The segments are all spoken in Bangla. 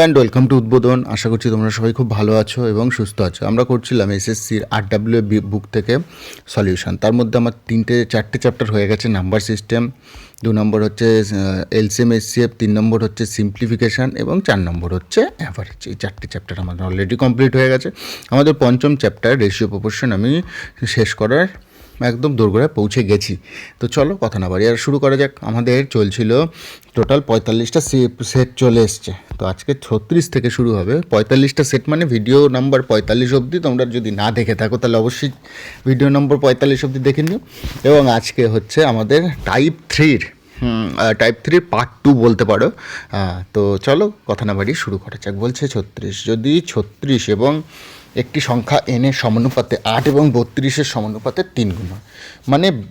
অ্যান্ড ওয়েলকাম টু উদ্বোধন আশা করছি তোমরা সবাই খুব ভালো আছো এবং সুস্থ আছো। আমরা করছিলাম এসএসসির আর ডাব্লিউ বুক থেকে সলিউশন তার মধ্যে আমার তিনটে, চারটে চ্যাপ্টার হয়ে গেছে নাম্বার সিস্টেম দু নম্বর হচ্ছে এলসিএম এসসিএফ তিন নম্বর হচ্ছে সিম্পলিফিকেশান এবং চার নম্বর হচ্ছে অ্যাভারেজ এই চারটে চ্যাপ্টার আমাদের অলরেডি কমপ্লিট হয়ে গেছে। আমাদের পঞ্চম চ্যাপ্টার রেশিও প্রপোর্শন আমি শেষ করার একদম দোরগোড়ায় পৌঁছে গেছি। তো চলো কথা না বাড়ি আর শুরু করা যাক। আমাদের চলছিল টোটাল পঁয়তাল্লিশটা সেট চলে এসছে। তো আজকে ছত্রিশ থেকে শুরু হবে। পঁয়তাল্লিশটা সেট মানে ভিডিও নাম্বার পঁয়তাল্লিশ অবধি। তোমরা যদি না দেখে থাকো, তাহলে অবশ্যই ভিডিও নম্বর পঁয়তাল্লিশ অবধি দেখে নিও। এবং আজকে হচ্ছে আমাদের টাইপ থ্রির টাইপ থ্রির পার্ট টু বলতে পারো। তো চলো কথা না বাড়ি শুরু করা যাক। বলছে ছত্রিশ। যদি ছত্রিশ এবং একটি সংখ্যা এনের সমানুপাতে আট এবং বত্রিশের সমানুপাতে তিন গুণ হয়। মানে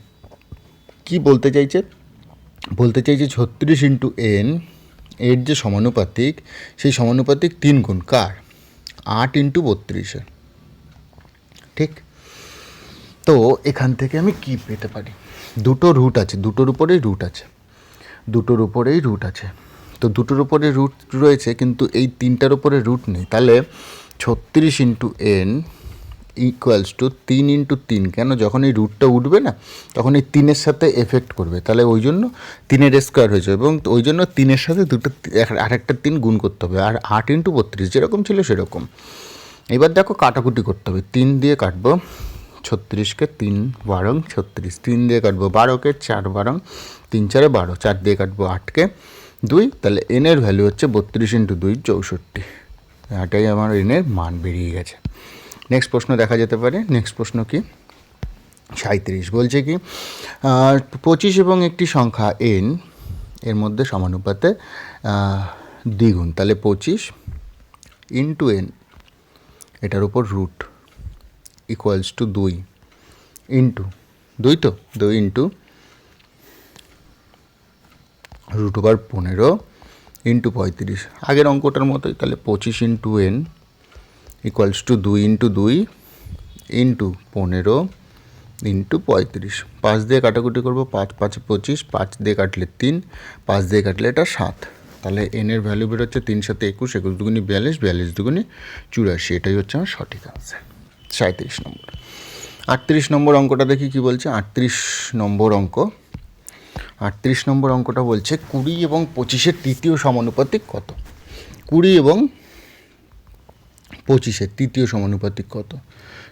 কি বলতে চাইছে? বলতে চাইছে ছত্রিশ ইন্টু এন এর যে সমানুপাতিক, সেই সমানুপাতিক তিন গুণ কার? আট ইন্টু বত্রিশের। ঠিক? তো এখান থেকে আমি কি পেতে পারি? দুটো রুট আছে, দুটোর উপরেই রুট আছে। দুটোর উপরেই রুট আছে। তো দুটোর উপরে রুট রয়েছে, কিন্তু এই তিনটার উপরে রুট নেই। তাহলে ছত্রিশ ইন্টু এন ইকুয়ালস টু তিন ইন্টু তিন। কেন? যখন এই রুটটা উঠবে না, তখন এই তিনের সাথে এফেক্ট করবে। তাহলে ওই জন্য তিনের স্কোয়ার হয়েছে এবং ওই জন্য তিনের সাথে দুটো আর একটা তিন গুণ করতে হবে। আর আট ইন্টু বত্রিশ, যেরকম ছিল সেরকম। এবার দেখো কাটাকুটি করতে হবে। তিন দিয়ে কাটবো ছত্রিশকে তিন বারং ছত্রিশ। তিন দিয়ে কাটবো বারোকে চার বারং তিন চারে বারো। চার দিয়ে কাটবো আটকে দুই। তাহলে এনের ভ্যালু হচ্ছে বত্রিশ ইন্টু দুই, চৌষট্টি। এটাই আমার এনের মান বেরিয়ে গেছে। নেক্সট প্রশ্ন দেখা যেতে পারে। নেক্সট প্রশ্ন কি? সাঁত্রিশ বলছে কি পঁচিশ এবং একটি সংখ্যা এন এর মধ্যে সমানুপাতে দ্বিগুণ। তাহলে পঁচিশ ইন্টু এন এটার উপর রুট ইকুয়ালস টু দুই। ইন্টু দুই তো? দুই ইন্টু রুট ওভার পনেরো। ইন্টু পঁয়ত্রিশ। আগের অঙ্কটার মতোই, তাহলে পঁচিশ ইন্টু এন ইকুয়ালস টু দুই ইন্টু দুই ইন্টু পনেরো ইন্টু পঁয়ত্রিশ। পাঁচ দিয়ে কাটাকুটি করব, পাঁচ পাঁচ, পঁচিশ, পাঁচ দিয়ে কাটলে তিন, পাঁচ দিয়ে কাটলে এটা সাত। তাহলে এনের ভ্যালু বেরোচ্ছে তিন সাথে একুশ একুশ দুগুনি বিয়াল্লিশ বিয়াল্লিশ দুগুনি চুরাশি। এটাই হচ্ছে আমার সঠিক আনসার সাঁত্রিশ নম্বর। আটত্রিশ নম্বর অঙ্কটা দেখি কি বলছে? আটত্রিশ নম্বর অঙ্ক। আটত্রিশ নম্বর অঙ্কটা বলছে কুড়ি এবং পঁচিশের তৃতীয় সমানুপাতিক কত? কুড়ি এবং পঁচিশের তৃতীয় সমানুপাতিক কত?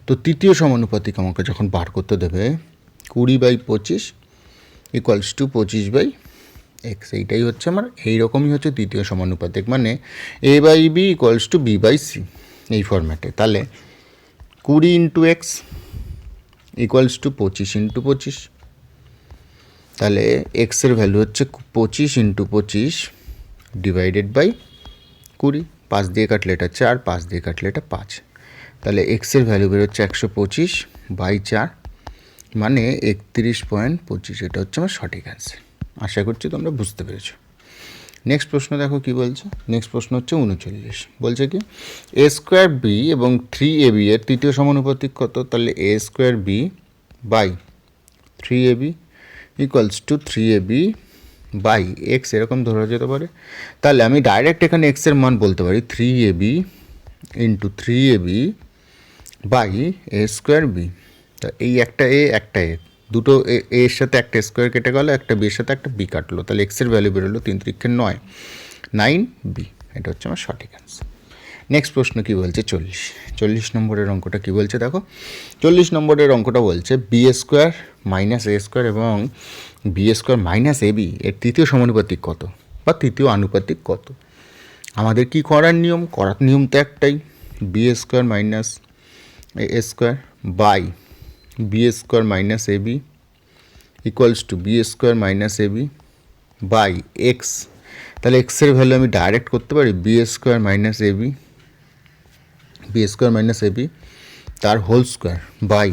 তো তৃতীয় সমানুপাতিক আমাকে যখন বার করতে দেবে, কুড়ি বাই পঁচিশ ইকুয়ালস টু পঁচিশ বাই এক্স এইটাই হচ্ছে আমার, এইরকমই হচ্ছে তৃতীয় সমানুপাতিক মানে A by B equals to B by C এই ফরম্যাটে তাহলে কুড়ি ইন্টু এক্স ইকুয়ালস টু পঁচিশ ইন্টু পঁচিশ তাহলে এক্সের ভ্যালু হচ্ছে পঁচিশ ইন্টু পঁচিশ ডিভাইডেড বাই কুড়ি। পাঁচ দিয়ে কাটলে এটা চার, পাঁচ দিয়ে কাটলে এটা পাঁচ। তাহলে এক্সের ভ্যালু বেরোচ্ছে একশো পঁচিশ বাই চার মানে একত্রিশ পয়েন্ট পঁচিশ। এটা হচ্ছে আমার সঠিক অ্যান্সার আশা করছি তোমরা বুঝতে পেরেছ। নেক্সট প্রশ্ন দেখো কি বলছে? নেক্সট প্রশ্ন হচ্ছে উনচল্লিশ। বলছে কি? এ স্কোয়ার বি এবং থ্রি এ বি এর তৃতীয় সমানুপাতিক কত? তাহলে A square B by three A B equals to three A B by X এরকম ধরা যেতে পারে। তাহলে আমি ডাইরেক্ট এখানে এক্সের মান বলতে পারি three A B into three A B by A square B তা এই একটা এ একটা এ দুটো এ এর সাথে একটা স্কোয়ার কেটে গেলো, একটা বির সাথে একটা বি কাটলো। তাহলে এক্সের ভ্যালু বেরোলো তিন ত্রিক্ষের নয়। নাইন বি এটা হচ্ছে আমার সঠিক অ্যান্সার নেক্সট প্রশ্ন কি বলছে? চল্লিশ। চল্লিশ নম্বরের অঙ্কটা কি বলছে দেখো? চল্লিশ নম্বরের অঙ্কটা বলছে B square minus A square এবং B square minus A B এর তৃতীয় সমানুপাতিক কত? বা তৃতীয় আনুপাতিক কত? আমাদের কি করার নিয়ম? করার নিয়ম তো একটাই। B square minus A square by B square minus A B equals to B square minus A B by X. তাহলে এক্সের ভ্যালু আমি ডাইরেক্ট করতে পারি B square minus A B B square minus A B তার whole square by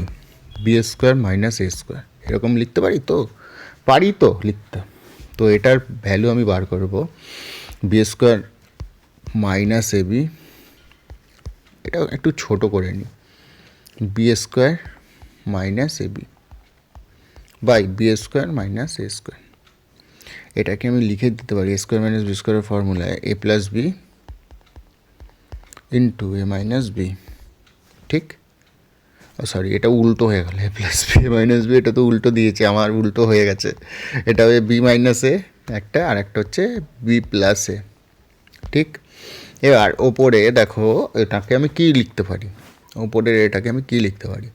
B square minus A square এরকম লিখতে পারি তো? পারি তো লিখতে। তো এটার ভ্যালু আমি বার করব। B square minus A B এটা একটু ছোট করে নিই। B square minus A B by B square minus A square এটাকে আমি লিখে দিতে পারি। স্কোয়ার মাইনাস বি স্কোয়ারের ফর্মুলায় A. Plus B into A minus B ঠিক? সরি এটা উল্টো হয়ে গেল A plus B minus B এটা তো উল্টো দিয়েছে, আমার উল্টো হয়ে গেছে। এটা হবে বি মাইনাস এ একটা, আর একটা হচ্ছে বি প্লাস এ ঠিক? এবার ওপরে দেখো, এটাকে আমি কি লিখতে পারি? ওপরের এটাকে আমি কি লিখতে পারি?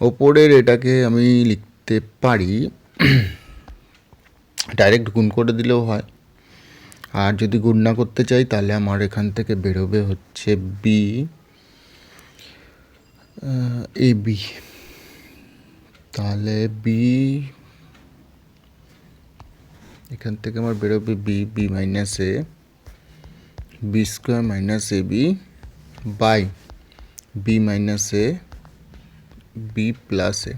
ওপরের এটাকে আমি লিখতে পারি ডাইরেক্ট গুণ করে দিলেও হয়। আর যদি গুণ না করতে চাই, তাহলে আমার এখান থেকে বেরোবে হচ্ছে বি এ বি তাহলে বি এখান থেকে আমার বেরোবে B B minus A B square minus A B by B minus A B plus A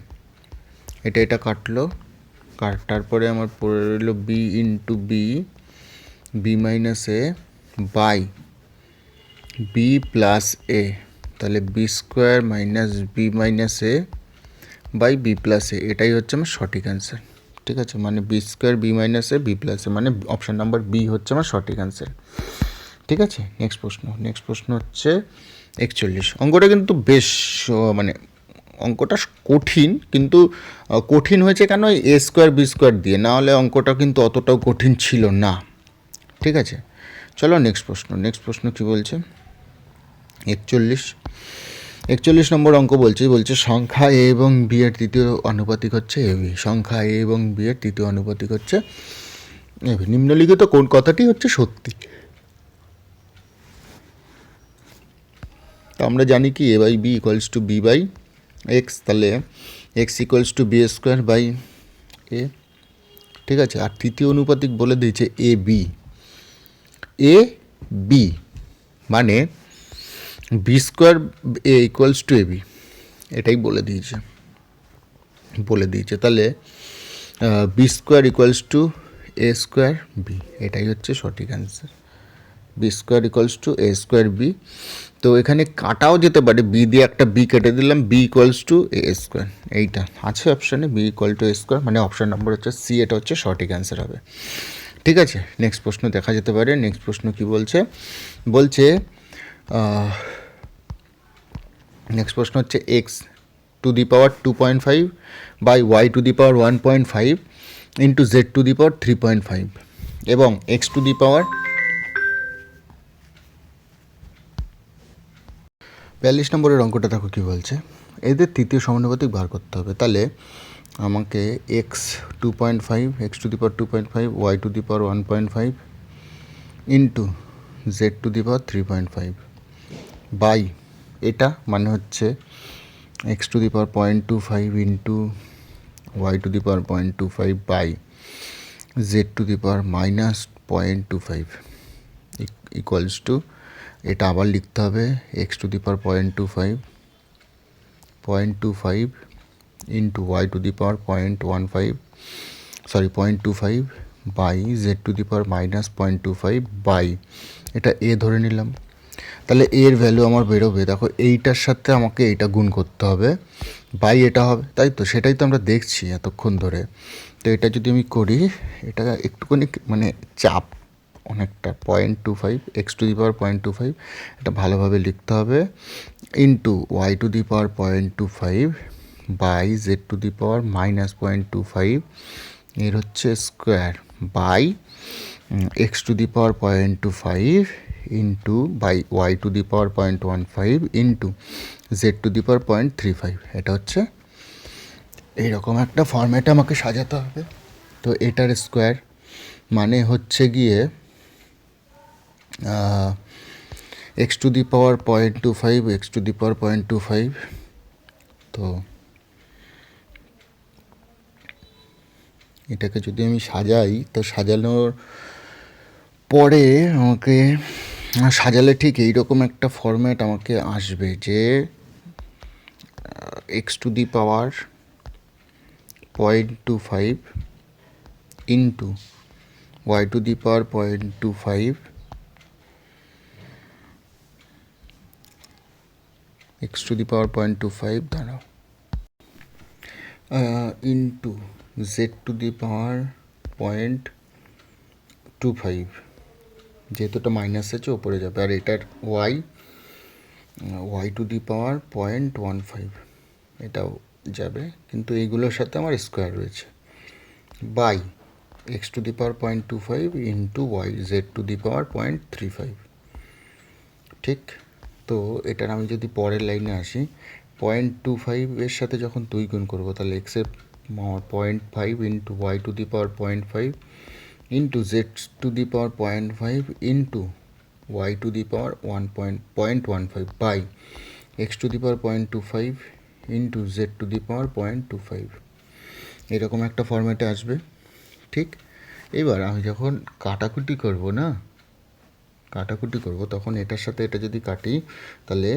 এটা এটা কাটলো, কাটার পরে আমার পড়ে রইল B into B B minus A by B plus A তাহলে B square minus B minus A by B plus A এটাই হচ্ছে আমার সঠিক অ্যান্সার ঠিক আছে? মানে B square B minus A B plus A মানে অপশান নাম্বার বি হচ্ছে আমার সঠিক অ্যান্সার ঠিক আছে? নেক্সট প্রশ্ন। নেক্সট প্রশ্ন হচ্ছে একচল্লিশ। অঙ্কটা কিন্তু বেশ মানে অঙ্কটা কঠিন, কিন্তু কঠিন হয়েছে কেন? এ স্কোয়ার বি স্কোয়ার দিয়ে। না হলে অঙ্কটা কিন্তু অতটাও কঠিন ছিল না। ঠিক আছে? চলো নেক্সট প্রশ্ন। নেক্সট প্রশ্ন কী বলছে? একচল্লিশ। একচল্লিশ নম্বর অঙ্ক বলছে বলছে সংখ্যা এ এবং বি এর তৃতীয় অনুপাতিক হচ্ছে এ বি সংখ্যা এ এবং বি এর তৃতীয় অনুপাতিক হচ্ছে এ বি নিম্নলিখিত কোন কথাটি হচ্ছে সত্যি? তো আমরা জানি কি A by B equals to B by X তাহলে X equals to B square by A ঠিক আছে? আর তৃতীয় অনুপাতিক বলে দিয়েছে এ বি এ বি মানে B square A equals to A B এটাই বলে দিয়েছে। বলে দিয়েছে। তাহলে B square equals to A square B এটাই হচ্ছে সঠিক answer B square equals to A square B তো এখানে কাটাও যেতে পারে। বি দিয়ে একটা বি কেটে দিলাম B equals to A square এইটা। আছে অপশানে B equal to A square মানে অপশান নম্বর হচ্ছে সি এটা হচ্ছে সঠিক অ্যান্সার হবে। ঠিক আছে নেক্সট প্রশ্ন দেখা যেতে পারে নেক্সট প্রশ্ন কি বলছে? বলছে নেক্সট প্রশ্ন হচ্ছে X to the power two point five by Y to the power one point five into Z to the power three point five এবং এক্স টু দি পাওয়ার বিয়াল্লিশ নম্বরের অঙ্কটা দেখো কী বলছে। এদের তৃতীয় সমানুপাতিক বার করতে হবে। তাহলে আমাকে X two point five X to the power two point five Y to the power one point five into Z to the power three point five by এটা মানে হচ্ছে X to the power point two five into Y to the power point two five by Z to the power minus point two five equals to এটা আবার লিখতে হবে X to the power point two five point two five into Y to the power point one five sorry point two five by Z to the power minus point two five by এটা এ ধরে নিলাম। তাহলে এর ভ্যালু আমার বেরোবে। দেখো, এইটার সাথে আমাকে এইটা গুণ করতে হবে। বাই এটা হবে। তাই তো? সেটাই তো আমরা দেখছি এতক্ষণ ধরে। তো এটা যদি আমি করি, এটা একটুখানি মানে চাপ অনেকটা। Point two five X to the power point two five এটা ভালোভাবে লিখতে হবে। Into Y to the power point two five by Z to the power minus point two five, এর হচ্ছে square. By X to the power point two five into by Y to the power point one five into Z to the power point three five. এটা হচ্ছে এইরকম একটা ফর্ম্যাটে আমাকে সাজাতে হবে। তো এটার স্কোয়ার মানে হচ্ছে গিয়ে X to the power point two five, X to the power point two five. তো এটাকে যদি আমি সাজাই, তো সাজানোর পরে আমাকে, সাজালে ঠিক এইরকম একটা ফরম্যাট আমাকে আসবে যে X to the power point two five into Y to the power point two five X to the power point two five দাঁড়াও into Z to the power point two five যেহেতু এটা মাইনাস আছে, ওপরে যাবে। আর এটার Y Y to the power point one five এটাও যাবে। কিন্তু এইগুলোর সাথে আমার স্কোয়ার রয়েছে। By X to the power point two five into Y Z to the power point three five ঠিক? তো এটার আমি যদি পরের লাইনে আসি পয়েন্ট টু ফাইভের সাথে যখন দুই গুণ করব, তাহলে এক্সের point five into Y to the power point five into Z to the power point five into Y to the power one point point one five by X to the power point two five into Z to the power point two five এরকম একটা ফর্ম্যাটে আসবে, ঠিক? এবার আমি যখন কাটাকুটি করব না, কাটাকুটি করব, তখন এটার সাথে এটা যদি কাটি, তাহলে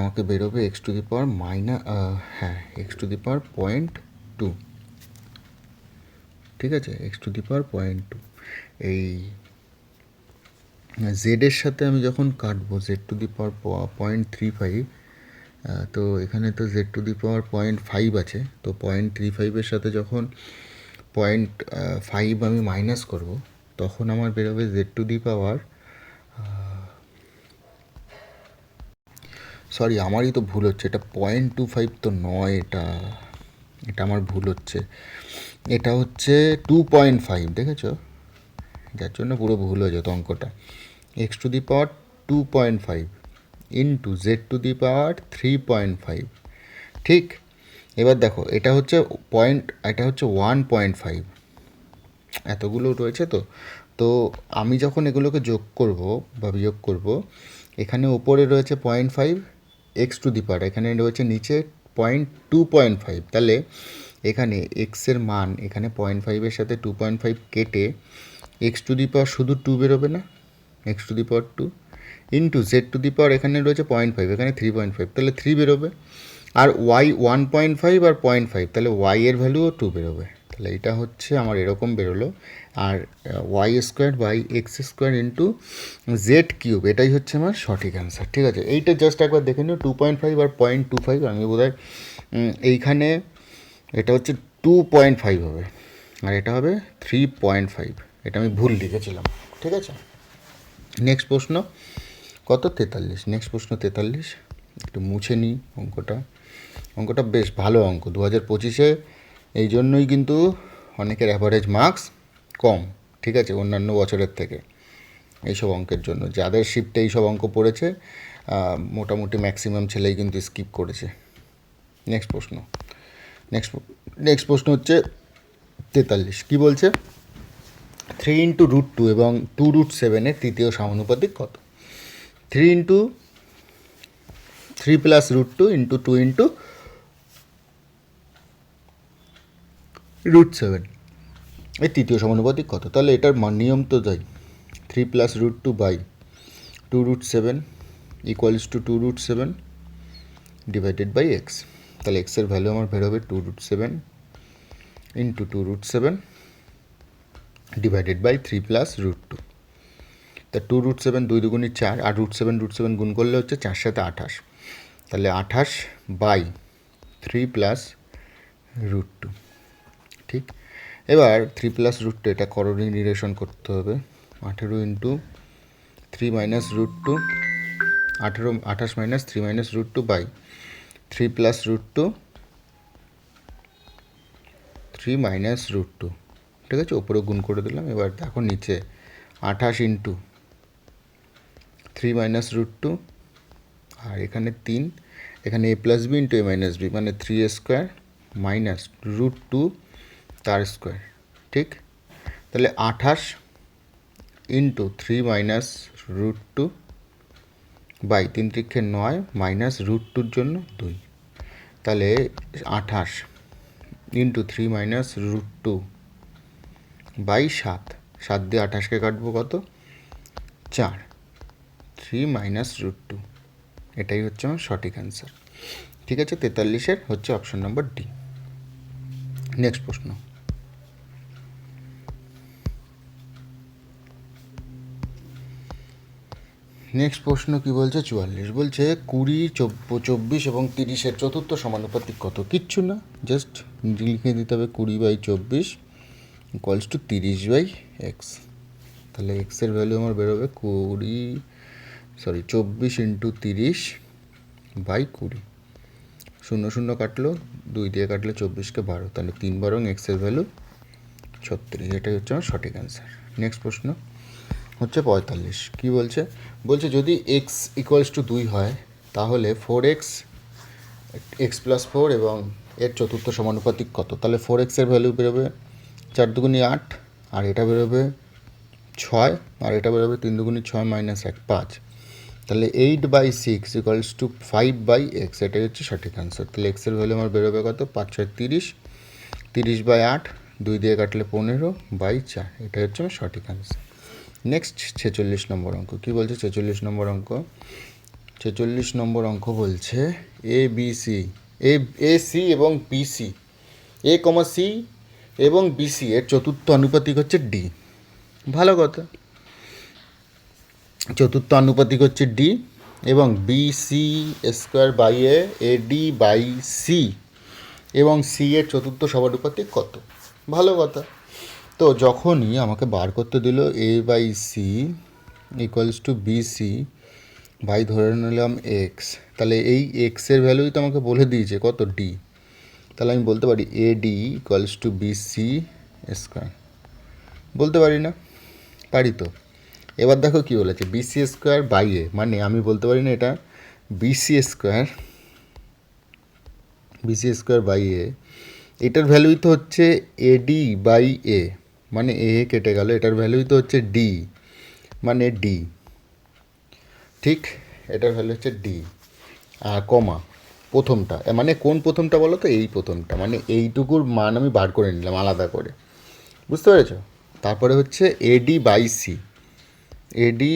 আমাকে বেরোবে x to the power minus হ্যাঁ X to the power point two ঠিক আছে? X to the power point two এই জেডের সাথে আমি যখন কাটবো Z to the power point three five তো এখানে তো Z to the power point five আছে। তো পয়েন্ট থ্রি ফাইভের সাথে যখন পয়েন্ট ফাইভ আমি মাইনাস করব, তখন আমার বেরোবে Z to the power sorry আমারই তো ভুল হচ্ছে। এটা পয়েন্ট টু ফাইভ তো নয়, এটা এটা আমার ভুল হচ্ছে। এটা হচ্ছে টু পয়েন্ট ফাইভ দেখেছ? যার জন্য পুরো ভুল হয়ে যেত অঙ্কটা। X to the power two point five into Z to the power three point five ঠিক? এবার দেখো, এটা হচ্ছে পয়েন্ট এটা হচ্ছে ওয়ান পয়েন্ট ফাইভ এতগুলো রয়েছে তো? তো আমি যখন এগুলোকে যোগ করব বা বিয়োগ করব, এখানে ওপরে রয়েছে point five X to the power এখানে রয়েছে নিচে পয়েন্ট টু পয়েন্ট ফাইভ তাহলে এখানে এক্সের মান, এখানে পয়েন্ট ফাইভের সাথে টু পয়েন্ট ফাইভ কেটে এক্স টু দি পাওয়ার শুধু টু বেরোবে না? X to the power two into Z to the power এখানে রয়েছে পয়েন্ট ফাইভ এখানে থ্রি পয়েন্ট ফাইভ তাহলে থ্রি বেরোবে। আর ওয়াই ওয়ান পয়েন্ট ফাইভ আর পয়েন্ট ফাইভ তাহলে ওয়াই এর ভ্যালুও টু বেরোবে। তাহলে এটা হচ্ছে আমার এরকম বেরোলো। আর Y square by X square into Z cube এটাই হচ্ছে আমার সঠিক অ্যান্সার ঠিক আছে? এইটা জাস্ট একবার দেখে নিও টু পয়েন্ট ফাইভ আর পয়েন্ট টু ফাইভ আমি বোধ হয় এইখানে এটা হচ্ছে টু পয়েন্ট ফাইভ হবে, আর এটা হবে থ্রি পয়েন্ট ফাইভ এটা আমি ভুল লিখেছিলাম, ঠিক আছে? নেক্সট প্রশ্ন, কত তেতাল্লিশ? নেক্সট প্রশ্ন তেতাল্লিশ, একটু মুছে নিই অঙ্কটা অঙ্কটা বেশ ভালো অঙ্ক, দু হাজার পঁচিশে এই জন্যই কিন্তু অনেকের অ্যাভারেজ মার্কস কম, ঠিক আছে, অন্যান্য বছরের থেকে এইসব অঙ্কের জন্য। যাদের শিফটে এইসব অঙ্ক পড়েছে মোটামুটি ম্যাক্সিমাম ছেলেই কিন্তু স্কিপ করেছে। নেক্সট প্রশ্ন। নেক্সট নেক্সট প্রশ্ন হচ্ছে তেতাল্লিশ। কী বলছে? থ্রি ইন্টু রুট টু এবং টু রুট সেভেনের তৃতীয় সমানুপাতিক কত? Three into three plus root two into two into root seven এই তৃতীয় সমানুপাতিক কত? তাহলে এটার মান নিয়ম তো যাই three plus root two by two root seven equals to two root seven divided by X তাহলে এক্সের ভ্যালু আমার বেরোবে two root seven into two root seven divided by three plus root two তা টু রুট সেভেন দুই দুগুণি চার, আর রুট সেভেন রুট সেভেন গুণ করলে হচ্ছে চার সাথে আঠাশ। তাহলে আঠাশ by three plus root two ঠিক? এবার থ্রি প্লাস রুট টু এটা করণীয় নিরেশন করতে হবে। আঠেরো into three minus root two আঠেরো, আঠাশ minus three minus root two by three plus root two three minus root two ঠিক আছে, ওপরে গুণ করে দিলাম, এবার দেখো নিচে আঠাশ into three minus root two আর এখানে তিন, এখানে A plus B into A minus B মানে three square minus root two তার স্কোয়ার ঠিক? তাহলে আঠাশ into three minus root two by তিন ত্রিক্ষে নয় মাইনাস রুট টুর জন্য দুই। তাহলে আঠাশ into three minus root two by সাত। সাত দিয়ে আঠাশকে কাটবো কত? চার। থ্রি মাইনাস রুট টু এটাই হচ্ছে আমার সঠিক অ্যান্সার ঠিক আছে? তেতাল্লিশের হচ্ছে অপশন নম্বর ডি নেক্সট প্রশ্ন। নেক্সট প্রশ্ন কি বলছে? চুয়াল্লিশ। বলছে, কুড়ি চব্বিশ এবং তিরিশের চতুর্থ সমানুপাতিক কত? কিচ্ছু না। জাস্ট লিখে দিতে হবে কুড়ি বাই চব্বিশ ইকুয়ালস টু তিরিশ বাই এক্স তাহলে এক্সের ভ্যালু আমার বেরোবে কুড়ি সরি চব্বিশ ইন্টু তিরিশ বাই কুড়ি। শূন্য শূন্য কাটলো, দুই দিয়ে কাটলে চব্বিশকে বারো। তাহলে তিন বারং এক্সের ভ্যালু ছত্রিশ। এটাই হচ্ছে আমার সঠিক অ্যান্সার নেক্সট প্রশ্ন। হচ্ছে পঁয়তাল্লিশ। কী বলছে? বলছে যদি এক্স ইকুয়ালস টু দুই হয়, তাহলে four X X plus four এবং এর চতুর্থ সমানুপাতিক কত? তাহলে ফোর এক্সের ভ্যালু বেরোবে চার দুগুনি আট, আর এটা বেরোবে ছয়, আর এটা বেরোবে তিন দুগুনি ছয় মাইনাস এক, পাঁচ। তাহলে eight by six equals to five by X এটাই হচ্ছে সঠিক আনসার তাহলে এক্সের ভ্যালু আমার বেরোবে কত? পাঁচ, ছয়, তিরিশ। তিরিশ বাই আট, দুই দিয়ে কাটলে পনেরো বাই চার, এটাই হচ্ছে আমার সঠিক আনসার নেক্সট ছেচল্লিশ নম্বর অঙ্ক। কী বলছে? ছেচল্লিশ নম্বর অঙ্ক। ছেচল্লিশ নম্বর অঙ্ক বলছে A B C A A C এবং B C A comma C এবং বিসি এর চতুর্থ আনুপাতিক হচ্ছে ডি ভালো কথা। চতুর্থ আনুপাতিক হচ্ছে ডি এবং B C square by A A D by C এবং সি এর চতুর্থ সমানুপাতিক কত? ভালো কথা। তো যখনই আমাকে বার করতে দিল A by C equals to B C by ধরে নিলাম এক্স তাহলে এই এক্সের ভ্যালুই তো আমাকে বলে দিয়েছে কত ডি তাহলে আমি বলতে পারি A D equals to B C square বলতে পারি না? পারি তো। এবার দেখো কী বলেছে বিসি স্কোয়ার বাই এ মানে আমি বলতে পারি না এটা BC square BC square by A এটার ভ্যালুই তো হচ্ছে এডি বাই এ মানে এ কেটে গেল, এটার ভ্যালুই তো হচ্ছে ডি মানে ডি ঠিক? এটার ভ্যালু হচ্ছে ডি কমা, প্রথমটা মানে কোন প্রথমটা বলো তো? এই প্রথমটা মানে এইটুকুর মান আমি বার করে নিলাম আলাদা করে, বুঝতে পেরেছ? তারপরে হচ্ছে AD by C AD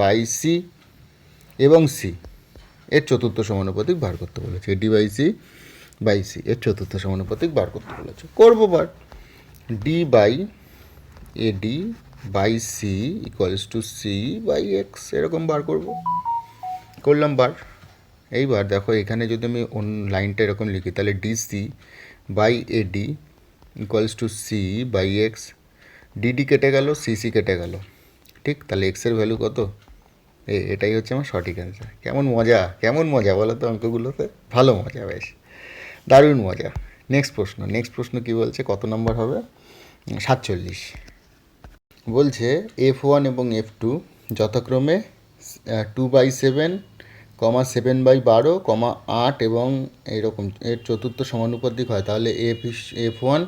by C এবং সি এর চতুর্থ সমানুপাতিক বার করতে বলেছে AD by C by C এর চতুর্থ সমানুপাতিক বার করতে বলেছে, করব বার D by AD by C equals to C by X এরকম বার করব। করলাম বার। এইবার দেখো এখানে যদি আমি অন্য লাইনটা এরকম লিখি, তাহলে DC by AD equals to C by X DD কেটে গেল সিসি কেটে গেল। ঠিক, তাহলে এক্সের ভ্যালু কত? এ, এটাই হচ্ছে আমার সঠিক অ্যান্সার কেমন মজা কেমন মজা বলো তো অঙ্কগুলোতে? ভালো মজা, বেশ। দারুণ মজা। নেক্সট প্রশ্ন নেক্সট প্রশ্ন কী বলছে? কত নম্বর হবে? সাতচল্লিশ। বলছে এফ ওয়ান এবং এফ টু যথাক্রমে two by seven comma seven by বারো কমা আট এবং এরকম, এর চতুর্থ সমানুপাতিক হয়। তাহলে F is F one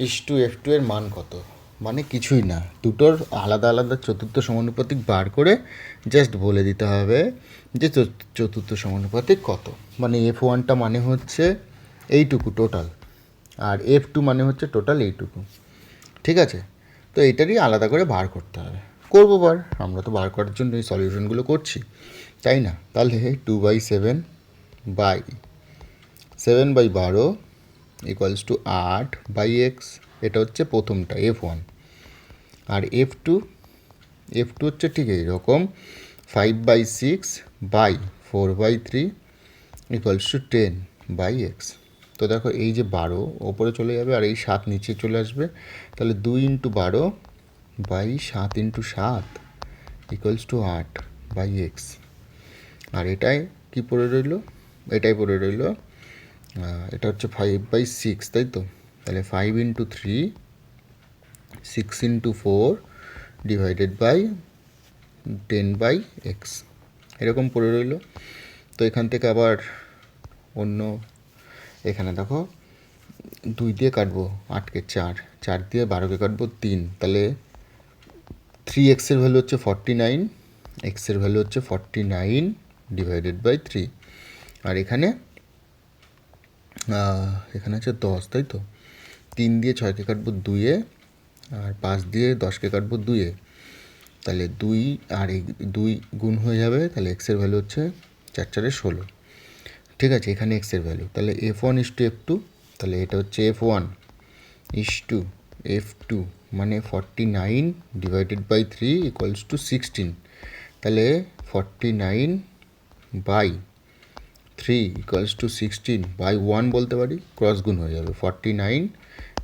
is to F two এর মান কত? মানে কিছুই না। দুটোর আলাদা আলাদা চতুর্থ সমানুপাতিক বার করে জাস্ট বলে দিতে হবে যে চত- চতুর্থ সমানুপাতিক কত। মানে এফ ওয়ানটা মানে হচ্ছে এইটুকু টোটাল আর এফ টু মানে হচ্ছে টোটাল এইটুকু ঠিক আছে? তো এইটারই আলাদা করে বার করতে হবে। করব বার। আমরা তো বার করার জন্য এই সলিউশনগুলো করছি। তাই না? তাহলে two by seven by seven by বারো ইকুয়ালস টু আট বাই এক্স এটা হচ্ছে প্রথমটা এফ ওয়ান আর এফ টু এফ টু হচ্ছে ঠিক এইরকম five by six by four by three equals to ten by x তো দেখো এই যে বারো, ওপরে চলে যাবে আর এই সাত নিচে চলে আসবে। তাহলে দুই ইন্টু বারো বাই সাত ইন্টু সাত ইকুয়ালস টু আট বাই এক্স আর এটাই কি পড়ে রইল? এটাই পড়ে রইল এটা হচ্ছে ফাইভ বাই সিক্স তাই তো? তাহলে five into three six into four divided by ten by x এরকম পড়ে রইল। তো এখান থেকে আবার অন্য এখানে দেখো, দুই দিয়ে কাটবো, আটকে চার চার দিয়ে বারোকে কাটবো তিন, তাহলে থ্রি এক্সের ভ্যালু হচ্ছে ফর্টি নাইন এক্সের ভ্যালু হচ্ছে forty nine divided by three আর এখানে এখানে আছে দশ, তাই তো? তিন দিয়ে ছয়কে কাটবো দুইয়ে আর পাঁচ দিয়ে দশকে কাটবো দুইয়ে তাহলে দুই, আর দুই গুণ হয়ে যাবে, তাহলে এক্সের ভ্যালু হচ্ছে চার, চারে ষোলো। ঠিক আছে, এখানে এক্সের ভ্যালু তাহলে F one is to F two তাহলে এটা হচ্ছে F one is to F two মানে forty nine divided by three equals to sixteen তাহলে forty nine by three equals to sixteen by one বলতে পারি ক্রস গুণ হয়ে যাবে। Forty nine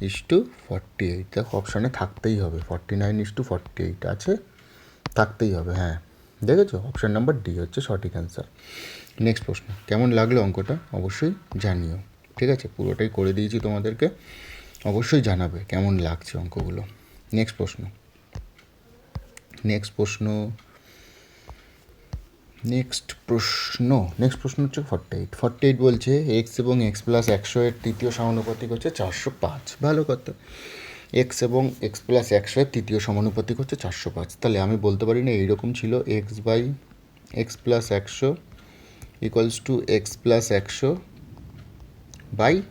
is to forty eight দেখো অপশানে থাকতেই হবে। Forty nine is to forty eight আছে, থাকতেই হবে হ্যাঁ। দেখেছ? অপশান নাম্বার ডি হচ্ছে সঠিক অ্যান্সার নেক্সট প্রশ্ন, কেমন লাগল অঙ্কটা? অবশ্যই জানিও। ঠিক আছে? পুরোটাই করে দিয়েছি তোমাদেরকে। অবশ্যই জানাবে কেমন লাগছে অঙ্কগুলো। নেক্সট প্রশ্ন। নেক্সট প্রশ্ন। নেক্সট প্রশ্ন। নেক্সট প্রশ্ন হচ্ছে ফর্টি এইট ফর্টি এইট বলছে এক্স এবং এক্স প্লাস একশো এর তৃতীয় সমানুপাতিক হচ্ছে চারশো পাঁচ। ভালো কথা। এক্স এবং এক্স প্লাস একশো এর তৃতীয় সমানুপাতিক হচ্ছে চারশো পাঁচ। তাহলে আমি বলতে পারি না, এইরকম ছিল এক্স বাই এক্স প্লাস একশো ইকুয়ালস টু এক্স প্লাস একশো বাই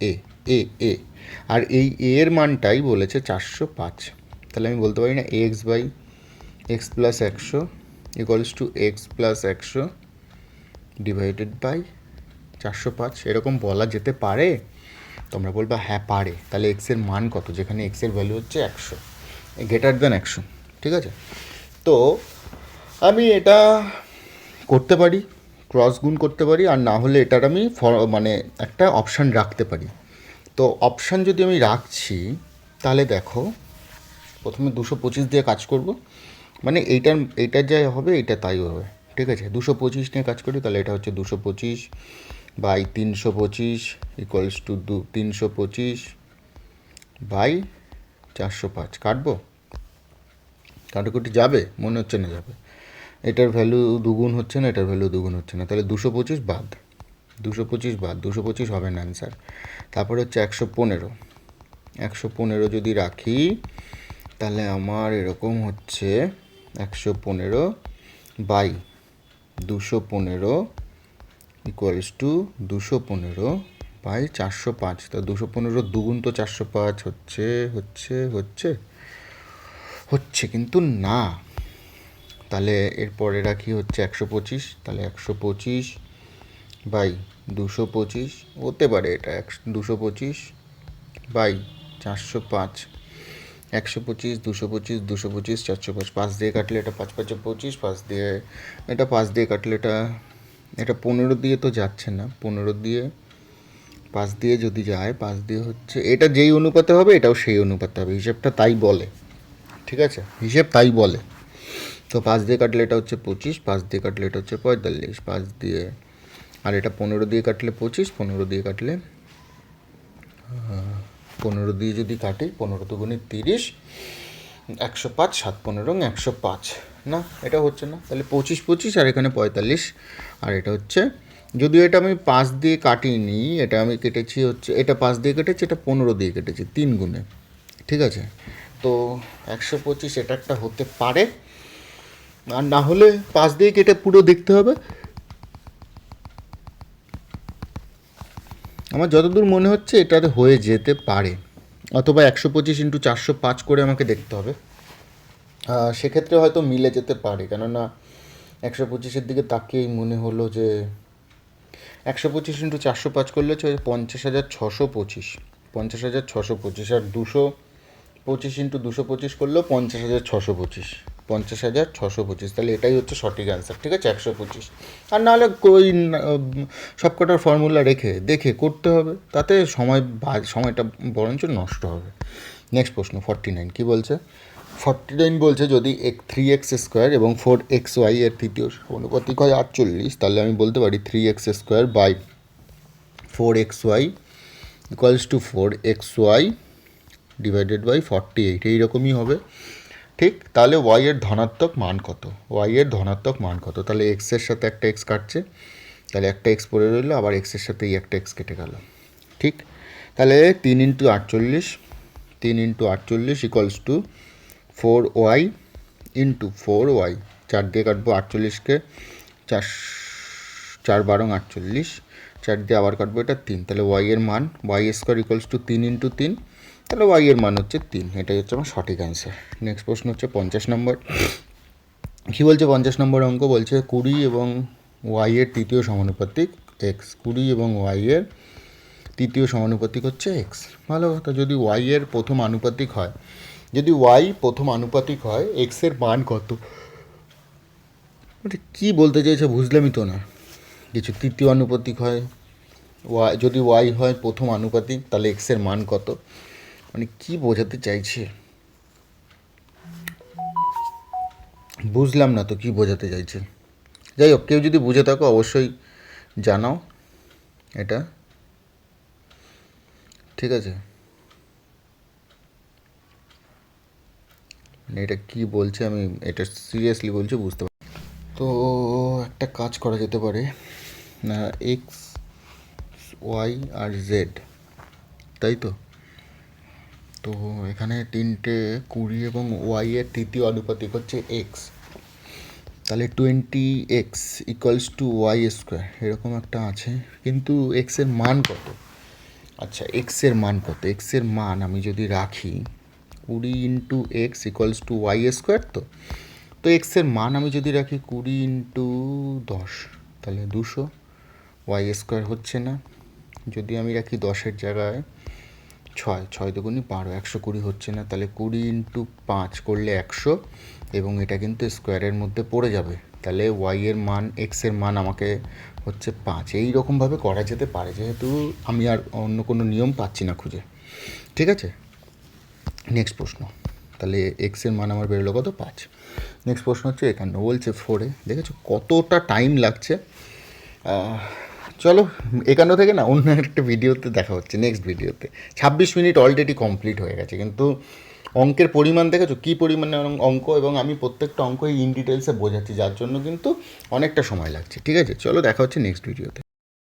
এ এ এ আর এই এ এর মানটাই বলেছে চারশো পাঁচ। তাহলে আমি বলতে পারি না এক্স বাই এক্স প্লাস একশো ইকুয়ালস টু এক্স প্লাস একশো ডিভাইডেড বাই চারশো পাঁচ। এরকম বলা যেতে পারে। তোমরা বলবে হ্যাঁ পারে। তাহলে এক্সের মান কত? যেখানে এক্সের ভ্যালু হচ্ছে একশো। গ্রেটার দেন একশো। ঠিক আছে? তো আমি এটা করতে পারি। ক্রস গুণ করতে পারি আর না হলে এটার আমি মানে একটা অপশান রাখতে পারি। তো অপশান যদি আমি রাখছি, তাহলে দেখো, প্রথমে দুশো পঁচিশ দিয়ে কাজ করব। মানে এইটার এইটার যা হবে এটা তাই হবে। ঠিক আছে? দুশো পঁচিশ নিয়ে কাজ করি, তাহলে এটা হচ্ছে দুশো পঁচিশ বাই তিনশো পঁচিশ ইকুয়ালস টু দু, তিনশো পঁচিশ বাই চারশো পাঁচ। কাটবো? কাটাকুটি যাবে? মনে হচ্ছে না যাবে। এটার ভ্যালু দুগুণ হচ্ছে না, এটার ভ্যালু দুগুণ হচ্ছে না। তাহলে দুশো পঁচিশ বাদ। দুশো পঁচিশ বাদ, দুশো পঁচিশ হবে না অ্যান্সার তারপরে হচ্ছে একশো পনেরো। একশো পনেরো যদি রাখি, তাহলে আমার এরকম হচ্ছে একশো পনেরো বাই দুশো পনেরো ইকুয়ালস টু দুশো পনেরো বাই চারশো পাঁচ। তা দুশো পনেরো দুগুণ তো চারশো পাঁচ হচ্ছে হচ্ছে হচ্ছে হচ্ছে কিন্তু না। তাহলে এরপরে রাখি হচ্ছে? একশো পঁচিশ। তাহলে একশো পঁচিশ বাই দুশো পঁচিশ। হতে পারে এটা একশো, দুশো পঁচিশ বাই চারশো পাঁচ। একশো পঁচিশ, দুশো পঁচিশ দুশো পঁচিশ, চারশো পাঁচ। পাঁচ দিয়ে কাটলে এটা পাঁচ, পাঁচে, পঁচিশ। পাঁচ দিয়ে, এটা পাঁচ দিয়ে কাটলে এটা এটা পনেরো দিয়ে তো যাচ্ছে না। পনেরো দিয়ে পাঁচ দিয়ে যদি যায়, পাঁচ দিয়ে হচ্ছে, এটা যেই অনুপাতে হবে, এটাও সেই অনুপাতে হবে। হিসেবটা তাই বলে। ঠিক আছে? হিসেব তাই বলে। তো পাঁচ দিয়ে কাটলে এটা হচ্ছে পঁচিশ, পাঁচ দিয়ে কাটলে এটা হচ্ছে পঁয়তাল্লিশ, পাঁচ দিয়ে, আর এটা পনেরো দিয়ে কাটলে পঁচিশ, পনেরো দিয়ে কাটলে পনেরো দিয়ে যদি কাটি, পনেরো দুগুণে তিরিশ, একশো পাঁচ, সাত পনেরো একশো পাঁচ, না? এটা হচ্ছে না? তাহলে পঁচিশ পঁচিশ, আর এখানে পঁয়তাল্লিশ, আর এটা হচ্ছে, যদিও এটা আমি পাঁচ দিয়ে কাটিনি, এটা আমি কেটেছি হচ্ছে, এটা পাঁচ দিয়ে কেটেছি, এটা পনেরো দিয়ে কেটেছি, তিন গুণে, ঠিক আছে? তো একশো পঁচিশ এটা একটা হতে পারে। আর না হলে পাঁচ দিয়ে কেটে পুরো দেখতে হবে। আমার যতদূর মনে হচ্ছে এটাতে হয়ে যেতে পারে। অথবা একশো পঁচিশ ইন্টু চারশো পাঁচ করে আমাকে দেখতে হবে। সেক্ষেত্রে হয়তো মিলে যেতে পারে। কেননা একশো পঁচিশের দিকে তাকিয়েই মনে হলো যে একশো পঁচিশ ইন্টু চারশো পাঁচ করলে হচ্ছে পঞ্চাশ হাজার ছশো পঁচিশ। পঞ্চাশ হাজার ছশো পঁচিশ আর দুশো পঁচিশ ইন্টু দুশো পঁচিশ করলেও পঞ্চাশ হাজার ছশো পঁচিশ। পঞ্চাশ হাজার ছশো পঁচিশ। তাহলে এটাই হচ্ছে সঠিক অ্যান্সার ঠিক আছে? একশো পঁচিশ। আর নাহলে ওই সবকটার ফর্মুলা রেখে, দেখে করতে হবে। তাতে সময় সময়টা বরঞ্চ নষ্ট হবে। নেক্সট প্রশ্ন ফর্টি নাইন কী বলছে? ফর্টি নাইন বলছে, যদি এক থ্রি এক্স স্কোয়ার এবং ফোর এক্স ওয়াই এর তৃতীয় অনুপাতিক হয় আটচল্লিশ, তাহলে আমি বলতে পারি three x square by four x y equals to four x y divided by forty eight এইরকমই হবে। ঠিক? তাহলে ওয়াই এর ধনাত্মক মান কত? ওয়াই এর ধনাত্মক মান কত? তাহলে এক্সের সাথে একটা এক্স কাটছে, তাহলে একটা এক্স পড়ে রইল, আবার এক্সের সাথে একটা এক্স কেটে গেল। ঠিক? তাহলে তিন ইন্টু আটচল্লিশ, তিন ইন্টু আটচল্লিশ equals to four y into four y চার দিয়ে কাটবো আটচল্লিশকে, চার চার বারং আটচল্লিশ, চার দিয়ে আবার কাটবো এটা তিন। তাহলে ওয়াই এর মান ওয়াই স্কোয়ার ইকুয়ালস টু তিন ইন্টু তিন। তাহলে ওয়াই এর মান হচ্ছে তিন। এটাই হচ্ছে আমার সঠিক অ্যান্সার নেক্সট প্রশ্ন হচ্ছে পঞ্চাশ নম্বর কী বলছে পঞ্চাশ নম্বর অঙ্ক? বলছে কুড়ি এবং ওয়াই এর তৃতীয় সমানুপাতিক এক্স কুড়ি এবং ওয়াই এর তৃতীয় সমানুপাতিক হচ্ছে এক্স ভালো কথা, যদি ওয়াই এর প্রথম আনুপাতিক হয়, যদি ওয়াই প্রথম আনুপাতিক হয় এক্সের মান কত? ওটা কী বলতে চাইছে বুঝলামই তো না। কিছু তৃতীয় আনুপাতিক হয় ওয়াই যদি ওয়াই হয় প্রথম আনুপাতিক, তাহলে এক্সের মান কত? মানে কি বোঝাতে চাইছে? বুঝলাম না তো কি বোঝাতে চাইছে। যাই হোক, কেউ যদি বুঝে থাকো, অবশ্যই জানাও এটা। ঠিক আছে? মানে এটা কি বলছে আমি, এটা সিরিয়াসলি বলছি, বুঝতে পারি তো একটা কাজ করা যেতে পারে। না এক্স ওয়াই আর জেড তাই তো? তো এখানে তিনটে কুড়ি এবং ওয়াই এর তৃতীয় আনুপাতিক হচ্ছে এক্স তাহলে twenty x equals to y square এরকম একটা আছে। কিন্তু এক্সের মান কত? আচ্ছা এক্সের মান কত? এক্সের মান আমি যদি রাখি, কুড়ি into x equals to y square তো? তো এক্সের মান আমি যদি রাখি কুড়ি ইন্টু দশ, তাহলে দুশো। ওয়াই স্কোয়ার হচ্ছে না। যদি আমি রাখি দশের জায়গায় ছয় ছয় দুগুণি বারো একশো কুড়ি হচ্ছে না, তাহলে কুড়ি ইন্টু পাঁচ করলে একশো, এবং এটা কিন্তু স্কোয়ারের মধ্যে পড়ে যাবে। তাহলে ওয়াই এর মান এক্সের মান আমাকে হচ্ছে পাঁচ। এই রকমভাবে করা যেতে পারে, যেহেতু আমি আর অন্য কোনো নিয়ম পাচ্ছি না খুঁজে। ঠিক আছে? নেক্সট প্রশ্ন। তাহলে এক্সের মান আমার বেরোলো কত? পাঁচ। নেক্সট প্রশ্ন হচ্ছে একান্ন। বলছে ফোরে দেখেছ কতটা টাইম লাগছে? চলো, একান্ন থেকে না, অন্য একটা ভিডিওতে দেখা হচ্ছে নেক্সট ভিডিওতে। ছাব্বিশ মিনিট অলরেডি কমপ্লিট হয়ে গেছে, কিন্তু অঙ্কের পরিমাণ দেখেছ? কী পরিমাণে অঙ্ক? এবং আমি প্রত্যেকটা অঙ্কই ইন ডিটেলসে বোঝাচ্ছি, যার জন্য কিন্তু অনেকটা সময় লাগছে, ঠিক আছে? চলো, দেখা হচ্ছে নেক্সট ভিডিওতে